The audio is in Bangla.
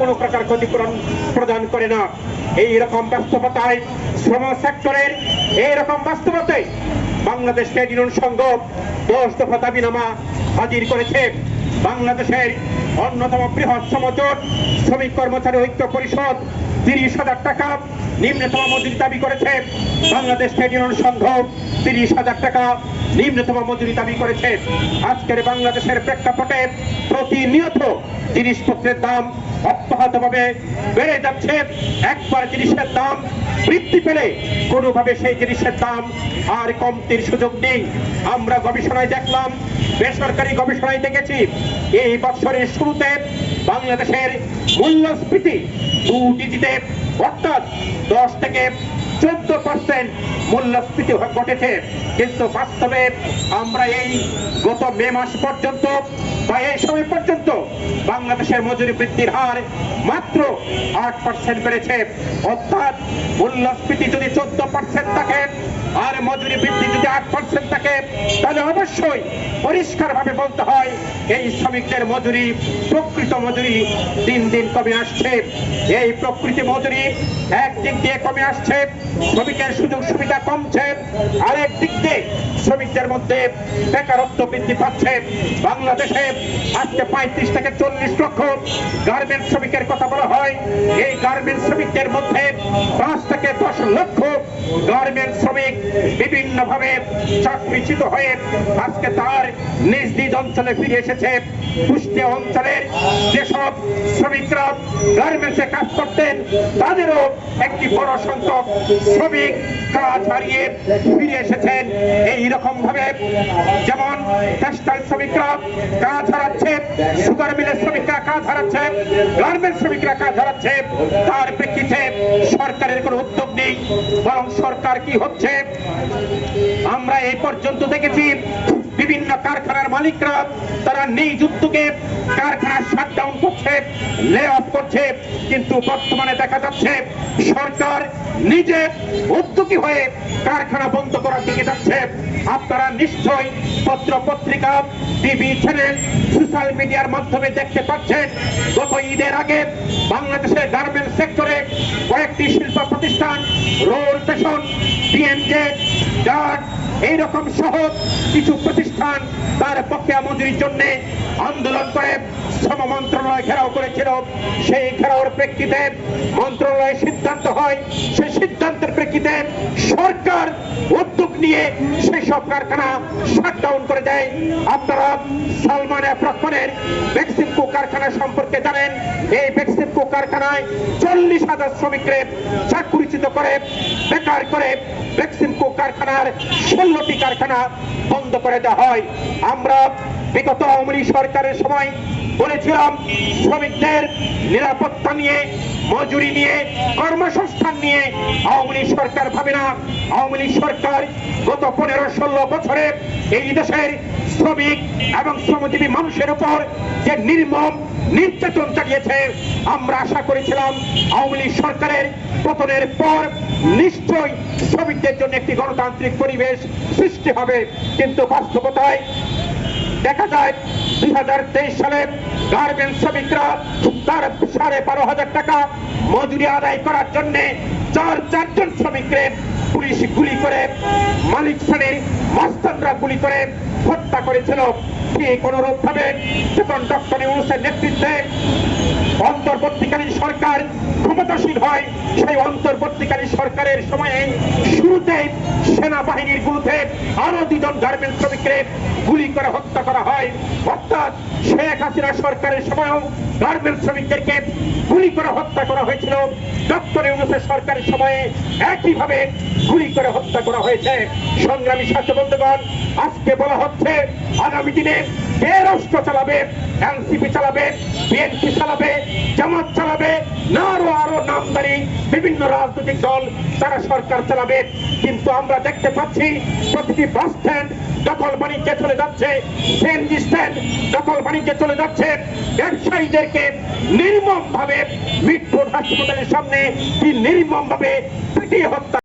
কোনো প্রকার ক্ষতিপূরণ প্রদান করে না। এই বাস্তবতায় শ্রম সেক্টরের এই বাস্তবতায় বাংলাদেশ ট্রেড ইউনিয়ন সংঘ দশ দফা দাবিনামা হাজির করেছে। বাংলাদেশের অন্যতম বৃহৎ সমজোট শ্রমিক কর্মচারী ঐক্য পরিষদ তিরিশ হাজার টাকা নিম্নতম মজুরি দাবি করেছে। বাংলাদেশ ট্রেড ইউনিয়ন সংঘ তিরিশ হাজার টাকা নিম্নতম মজুরি দাবি করেছে আজকের বাংলাদেশের প্রেক্ষাপটে প্রতিনিয়ত জিনিসপত্রের দাম অব্যাহতভাবে বেড়ে যাচ্ছে। একবার জিনিসের দাম বৃদ্ধি পেলে কোনোভাবে সেই জিনিসের দাম আর কমতির সুযোগ নেই। আমরা গবেষণায় দেখলাম, বেসরকারি গবেষণায় দেখেছি, এই বছরের শুরুতে বাংলাদেশের মূল্যস্ফীতি দু ডিজিটে, অর্থাৎ দশ থেকে চোদ্দ পার্সেন্ট মূল্যস্ফীতি ঘটেছে। কিন্তু বাস্তবে আমরা এই গত মে মাস পর্যন্ত বা এই সময় পর্যন্ত বাংলাদেশের মজুরি বৃদ্ধির হার মাত্র আট পার্সেন্ট বেড়েছে। অর্থাৎ মূল্যস্ফীতি যদি চোদ্দ পার্সেন্ট থাকে আর মজুরি বৃদ্ধি যদি আট পার্সেন্ট থাকে, তাহলে অবশ্যই পরিষ্কারভাবে বলতে হয়, এই শ্রমিকদের মজুরি, প্রকৃত মজুরি দিন দিন কমে আসছে। এই প্রকৃতি মজুরি একদিক দিয়ে কমে আসছে, শ্রমিকের সুযোগ সুবিধা কমছে, আরেক দিক দিয়ে শ্রমিকদের মধ্যে বেকারত্ব বৃদ্ধি পাচ্ছে। বাংলাদেশে আজকে পঁয়ত্রিশ থেকে চল্লিশ লক্ষ গার্মেন্টস শ্রমিকের কথা বলা হয়। এই গার্মেন্টস শ্রমিকদের মধ্যে পাঁচ থেকে দশ লক্ষ গার্মেন্টস শ্রমিক বিভিন্ন ভাবে চাকরিচ্যুত হয়ে আজকে তার নিজ নিজ অঞ্চলে ফিরে এসেছে। কুষ্টিয়া অঞ্চলের যেসব শ্রমিকরা গার্মেন্টসে কাজ করতেন, তাদেরও একটি বড় সংখ্যক শ্রমিক কাজ হারিয়ে ফিরে এসেছেন। এই রকম ভাবে যেমন টেক্সটাইল শ্রমিকরা কাজ হারাচ্ছে সুগার মিলের শ্রমিকরা কাজ হারাচ্ছে গার্মেন্টস শ্রমিকরা কাজ হারাচ্ছে, তার প্রেক্ষিতে সরকারের কোনো উদ্যোগ নেই, বরং সরকার কি হচ্ছে? আমরা এই পর্যন্ত দেখেছি বিভিন্ন কারখানার মালিকরা তারা নিজ উদ্যোগে কারখানা শাটডাউন করছে লে অফ করছে, কিন্তু বর্তমানে দেখা যাচ্ছে সরকার নিজে উদ্যোগী হয়ে কারখানা বন্ধ করার দিকে যাচ্ছে। আপনারা নিশ্চয়ই পত্র পত্রিকা টিভি চ্যানেল সোশ্যাল মিডিয়ার মাধ্যমে দেখতে পাচ্ছেন, গত ঈদের আগে বাংলাদেশের গার্মেন্টস সেক্টরে কয়েকটি শিল্প প্রতিষ্ঠান রোল স্টেশন ডিএনজে ডাট এইরকম সহ কিছু প্রতিষ্ঠান তার পক্ষে মজুরির জন্য আন্দোলন করে, শ্রম মন্ত্রণালয় ঘেরাও করেছিল। সেই ঘেরাওর প্রেক্ষিতে মন্ত্রণালয়ের সিদ্ধান্ত হয়, সেই সিদ্ধান্তের প্রেক্ষিতে সরকার উদ্যোগ নিয়ে সেই সব কারখানা শাটডাউন করে দেয়। আপনারা সালমান এফ রহমানের বেক্সিমকো কারখানা সম্পর্কে জানেন, এই বেক্সিমকো কারখানায় চল্লিশ হাজার শ্রমিকদের চাকরিচ্যুত করে, বেকার করে বেক্সিমকো কারখানার ষোলোটি কারখানা বন্ধ করে দেওয়া হয়। আমরা বিগত আওয়ামী সরকারের সময় বলেছিলাম, শ্রমিকদের নিরাপত্তা নিয়ে, মজুরি নিয়ে, কর্মসংস্থান নিয়ে আওয়ামী লীগ সরকার ভাবে না। আওয়ামী লীগ সরকার গত পনেরো ষোলো বছরে এই দেশের শ্রমিক এবং শ্রমজীবী মানুষের উপর যে নির্মম নির্যাতন চালিয়েছে, আমরা আশা করেছিলাম আওয়ামী লীগ সরকারের পতনের পর নিশ্চয়ই শ্রমিকদের জন্য একটি গণতান্ত্রিক পরিবেশ সৃষ্টি হবে। কিন্তু বাস্তবতায় দেখা যায়, দুই হাজার তেইশ সালে গার্মেন্টস শ্রমিকরা তার সাড়ে বারো হাজার টাকা মজুরি আদায় করার জন্য চার চারজন শ্রমিককে পুলিশ গুলি করে, মালিক শ্রেণির মাস্তানরা গুলি করে হত্যা করেছিল। ডক্টর ইউনুসের নেতৃত্বে অন্তর্বর্তীকালীন সরকার ক্ষমতাসীন হয়। সেই অন্তর্বর্তীকালীন সরকারের সময়ে শুরুতে সেনাবাহিনীর বিরুদ্ধে আরও দুজন গার্মেন্টস শ্রমিককে গুলি করে হত্যা করা হয়। অর্থাৎ শেখ হাসিনা সরকারের সময়ও গার্মেন্টস শ্রমিকদেরকে গুলি করে হত্যা করা হয়েছিল। ডক্টর ইউনুসের সরকারের সময়ে একইভাবে গুলি করে হত্যা করা হয়েছে। সংগ্রামী স্বাস্থ্য বন্ধুগণ, আজকে বলা হচ্ছে, আগামী দিনে রাষ্ট্র চালাবে, এনসিপি চালাবে, বিএনপি চালাবে, জামাত চালাবে না আরও আরও নামদারি বিভিন্ন রাজনৈতিক দল তারা সরকার চালাবে। কিন্তু আমরা দেখতে পাচ্ছি প্রতিটি বাস স্ট্যান্ড দখল বাণিজ্যে চলে যাচ্ছে সিএনজি স্ট্যান্ড দখল বাণিজ্যে চলে যাচ্ছে। ব্যবসায়ীদেরকে নির্মম ভাবে মিটফোর্ড হাসপাতালের সামনে কি নির্মম ভাবে পিটিয়ে হত্যা